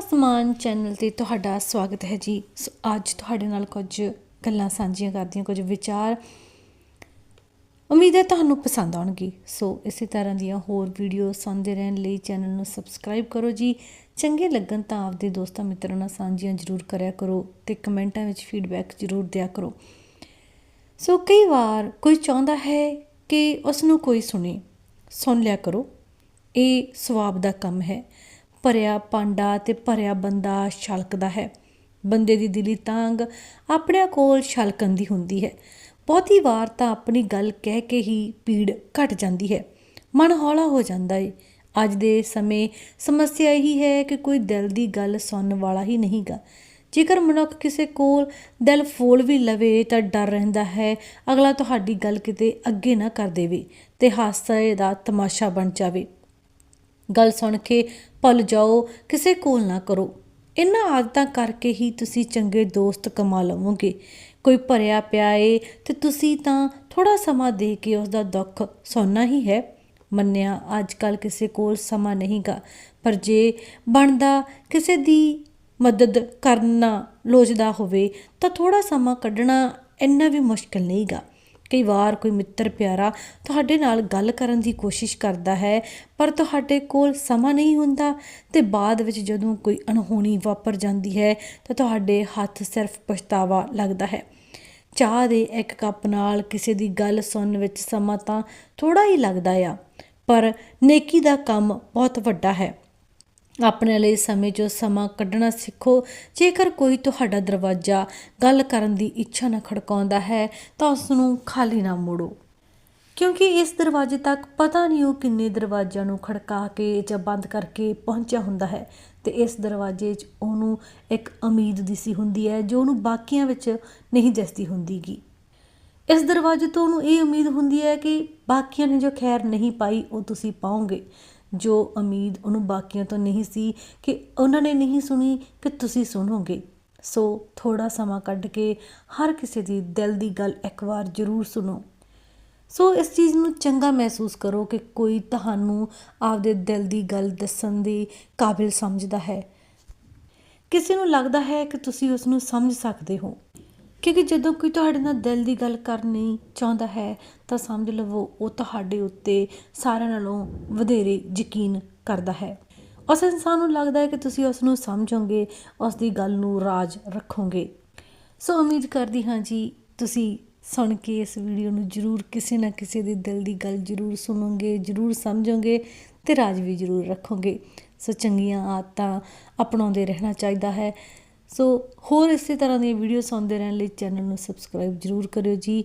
ਅਸਮਾਨ ਚੈਨਲ ਤੇ ਤੁਹਾਡਾ ਸਵਾਗਤ ਹੈ ਜੀ। ਸੋ ਅੱਜ ਤੁਹਾਡੇ ਨਾਲ ਕੁਝ ਗੱਲਾਂ ਸਾਂਝੀਆਂ ਕਰਦੀਆਂ, ਕੁਝ ਵਿਚਾਰ। ਉਮੀਦ ਹੈ ਤੁਹਾਨੂੰ ਪਸੰਦ ਆਉਣਗੇ। ਸੋ ਇਸੇ ਤਰ੍ਹਾਂ ਦੀਆਂ ਹੋਰ ਵੀਡੀਓ ਸੁਣਦੇ ਰਹਿਣ ਲਈ ਚੈਨਲ ਨੂੰ ਸਬਸਕ੍ਰਾਈਬ ਕਰੋ ਜੀ। ਚੰਗੇ ਲੱਗਣ ਤਾਂ ਆਪਦੇ ਦੋਸਤਾਂ ਮਿੱਤਰਾਂ ਨਾਲ ਸਾਂਝੀਆਂ ਜ਼ਰੂਰ ਕਰਿਆ ਕਰੋ ਤੇ ਕਮੈਂਟਾਂ ਵਿੱਚ ਫੀਡਬੈਕ ਜ਼ਰੂਰ ਦਿਆ ਕਰੋ। ਸੋ ਕਈ ਵਾਰ ਕੋਈ ਚਾਹੁੰਦਾ ਹੈ ਕਿ ਉਸ ਨੂੰ ਕੋਈ ਸੁਣੇ। ਸੁਣ ਲਿਆ ਕਰੋ। ਇਹ ਸਵਾਬ ਦਾ ਕੰਮ ਹੈ। ਭਰਿਆ ਪਾਂਡਾ ਤੇ ਭਰਿਆ ਬੰਦਾ ਛਲਕਦਾ ਹੈ। ਬੰਦੇ ਦੀ ਦਿਲੀ ਤਾਂਗ ਆਪਣੇ ਕੋਲ ਛਲਕਣ ਦੀ ਹੁੰਦੀ ਹੈ। ਬਹੁਤੀ ਵਾਰ ਤਾਂ ਆਪਣੀ ਗੱਲ ਕਹਿ ਕੇ ਹੀ ਪੀੜ ਘਟ ਜਾਂਦੀ ਹੈ। ਮਨ ਹੌਲਾ ਹੋ ਜਾਂਦਾ ਏ। ਅੱਜ ਦੇ ਸਮੇਂ ਸਮੱਸਿਆ ਇਹੀ ਹੈ ਕਿ ਕੋਈ ਦਿਲ ਦੀ ਗੱਲ ਸੁਣਨ ਵਾਲਾ ਹੀ ਨਹੀਂਗਾ ਜੇਕਰ ਮਨੁੱਖ ਕਿਸੇ ਕੋਲ ਦਿਲ ਫੋਲ ਵੀ ਲਵੇ ਤਾਂ ਡਰ ਰਹਿੰਦਾ ਹੈ। ਅਗਲਾ ਤੁਹਾਡੀ ਗੱਲ ਕਿਤੇ ਅੱਗੇ ਨਾ ਕਰ ਦੇਵੇ ਤੇ ਹਾਸੇ ਦਾ ਤਮਾਸ਼ਾ ਬਣ ਜਾਵੇ। ਗੱਲ ਸੁਣ ਕੇ ਭੁੱਲ ਜਾਓ, ਕਿਸੇ ਕੋਲ ਨਾ ਕਰੋ। ਇਹਨਾਂ ਆਦਤਾਂ ਕਰਕੇ ਹੀ ਤੁਸੀਂ ਚੰਗੇ ਦੋਸਤ ਕਮਾ ਲਵੋਗੇ। ਕੋਈ ਭਰਿਆ ਪਿਆ ਏ ਤੇ ਤੁਸੀਂ ਤਾਂ ਥੋੜਾ ਸਮਾਂ ਦੇ ਕੇ ਉਸ ਦਾ ਦੁੱਖ ਸੁਣਨਾ ਹੀ ਹੈ। ਮੰਨਿਆ ਅੱਜ ਕੱਲ ਕਿਸੇ ਕੋਲ ਸਮਾਂ ਨਹੀਂਗਾ। ਪਰ ਜੇ ਬਣਦਾ ਕਿਸੇ ਦੀ ਮਦਦ ਕਰਨਾ ਲੋਚਦਾ ਹੋਵੇ, ਤਾਂ ਥੋੜਾ ਸਮਾਂ ਕੱਢਣਾ ਇੰਨਾ ਵੀ ਮੁਸ਼ਕਲ ਨਹੀਂਗਾ। ਕਈ ਵਾਰ ਕੋਈ ਮਿੱਤਰ ਪਿਆਰਾ ਤੁਹਾਡੇ ਨਾਲ ਗੱਲ ਕਰਨ ਦੀ ਕੋਸ਼ਿਸ਼ ਕਰਦਾ ਹੈ, ਪਰ ਤੁਹਾਡੇ ਕੋਲ ਸਮਾਂ ਨਹੀਂ ਹੁੰਦਾ ਤੇ ਬਾਅਦ ਵਿੱਚ ਜਦੋਂ ਕੋਈ ਅਣਹੋਣੀ ਵਾਪਰ ਜਾਂਦੀ ਹੈ, ਤਾਂ ਤੁਹਾਡੇ ਹੱਥ ਸਿਰਫ ਪਛਤਾਵਾ ਲੱਗਦਾ ਹੈ। ਚਾਹ ਦੇ ਇੱਕ ਕੱਪ ਨਾਲ ਕਿਸੇ ਦੀ ਗੱਲ ਸੁਣਨ ਵਿੱਚ ਸਮਾਂ ਤਾਂ ਥੋੜਾ ਹੀ ਲੱਗਦਾ ਆ, ਪਰ ਨੇਕੀ ਦਾ ਕੰਮ ਬਹੁਤ ਵੱਡਾ ਹੈ। ਆਪਣੇ ਲਈ ਸਮੇਂ 'ਚੋਂ ਸਮਾਂ ਕੱਢਣਾ ਸਿੱਖੋ। ਜੇਕਰ ਕੋਈ ਤੁਹਾਡਾ ਦਰਵਾਜ਼ਾ ਗੱਲ ਕਰਨ ਦੀ ਇੱਛਾ ਨਾ ਖੜਕਾਉਂਦਾ ਹੈ, ਤਾਂ ਉਸ ਨੂੰ ਖਾਲੀ ਨਾ ਮੋੜੋ। ਕਿਉਂਕਿ ਇਸ ਦਰਵਾਜ਼ੇ ਤੱਕ ਪਤਾ ਨਹੀਂ ਉਹ ਕਿੰਨੇ ਦਰਵਾਜ਼ਿਆਂ ਨੂੰ ਖੜਕਾ ਕੇ ਜਾਂ ਬੰਦ ਕਰਕੇ ਪਹੁੰਚਿਆ ਹੁੰਦਾ ਹੈ। ਤੇ ਇਸ ਦਰਵਾਜ਼ੇ 'ਚ ਉਹਨੂੰ ਇੱਕ ਉਮੀਦ ਦਿਸੀ ਹੁੰਦੀ ਹੈ, ਜੋ ਉਹਨੂੰ ਬਾਕੀਆਂ ਵਿੱਚ ਨਹੀਂ ਦਿਸਦੀ ਹੁੰਦੀਗੀ। ਇਸ ਦਰਵਾਜ਼ੇ ਤੋਂ ਉਹਨੂੰ ਇਹ ਉਮੀਦ ਹੁੰਦੀ ਹੈ ਕਿ ਬਾਕੀਆਂ ਨੇ ਜੋ ਖੈਰ ਨਹੀਂ ਪਾਈ, ਉਹ ਤੁਸੀਂ ਪਾਓਗੇ। ਜੋ ਉਮੀਦ ਉਹਨੂੰ ਬਾਕੀਆਂ ਤੋਂ ਨਹੀਂ ਸੀ ਕਿ ਉਹਨਾਂ ਨੇ ਨਹੀਂ ਸੁਣੀ ਕਿ ਤੁਸੀਂ ਸੁਣੋਗੇ। ਸੋ ਥੋੜਾ ਸਮਾਂ ਕੱਢ ਕੇ ਹਰ ਕਿਸੇ ਦੀ ਦਿਲ ਦੀ ਗੱਲ ਇੱਕ ਵਾਰ ਜ਼ਰੂਰ ਸੁਣੋ। ਸੋ ਇਸ ਚੀਜ਼ ਨੂੰ ਚੰਗਾ ਮਹਿਸੂਸ ਕਰੋ ਕਿ ਕੋਈ ਤੁਹਾਨੂੰ ਆਪਦੇ ਦਿਲ ਦੀ ਗੱਲ ਦੱਸਣ ਦੇ ਕਾਬਿਲ ਸਮਝਦਾ ਹੈ। ਕਿਸੇ ਨੂੰ ਲੱਗਦਾ ਹੈ ਕਿ ਤੁਸੀਂ ਉਸ ਨੂੰ ਸਮਝ ਸਕਦੇ ਹੋ। ਕਿਉਂਕਿ ਜਦੋਂ ਕੋਈ ਤੁਹਾਡੇ ਨਾਲ ਦਿਲ ਦੀ ਗੱਲ ਕਰਨੀ ਚਾਹੁੰਦਾ ਹੈ, ਤਾਂ ਸਮਝ ਲਵੋ ਉਹ ਤੁਹਾਡੇ ਉੱਤੇ ਸਾਰਿਆਂ ਨਾਲੋਂ ਵਧੇਰੇ ਯਕੀਨ ਕਰਦਾ ਹੈ। ਉਸ ਇਨਸਾਨ ਨੂੰ ਲੱਗਦਾ ਹੈ ਕਿ ਤੁਸੀਂ ਉਸ ਨੂੰ ਸਮਝੋਗੇ, ਉਸ ਦੀ ਗੱਲ ਨੂੰ ਰਾਜ ਰੱਖੋਗੇ। ਸੋ ਉਮੀਦ ਕਰਦੀ ਹਾਂ ਜੀ, ਤੁਸੀਂ ਸੁਣ ਕੇ ਇਸ ਵੀਡੀਓ ਨੂੰ ਜਰੂਰ ਕਿਸੇ ਨਾ ਕਿਸੇ ਦੇ ਦਿਲ ਦੀ ਗੱਲ ਜਰੂਰ ਸੁਣੋਗੇ, ਜਰੂਰ ਸਮਝੋਗੇ ਤੇ ਰਾਜ ਵੀ ਜਰੂਰ ਰੱਖੋਗੇ। ਸੋ ਚੰਗੀਆਂ ਆਦਤਾਂ ਅਪਣਾਉਂਦੇ ਰਹਿਣਾ ਚਾਹੀਦਾ ਹੈ। ਸੋ ਹੋਰ ਇਸੇ ਤਰ੍ਹਾਂ ਦੀਆਂ ਵੀਡੀਓਜ਼ ਆਉਂਦੇ ਰਹਿਣ ਲਈ ਚੈਨਲ ਨੂੰ ਸਬਸਕ੍ਰਾਈਬ ਜਰੂਰ ਕਰਿਓ ਜੀ।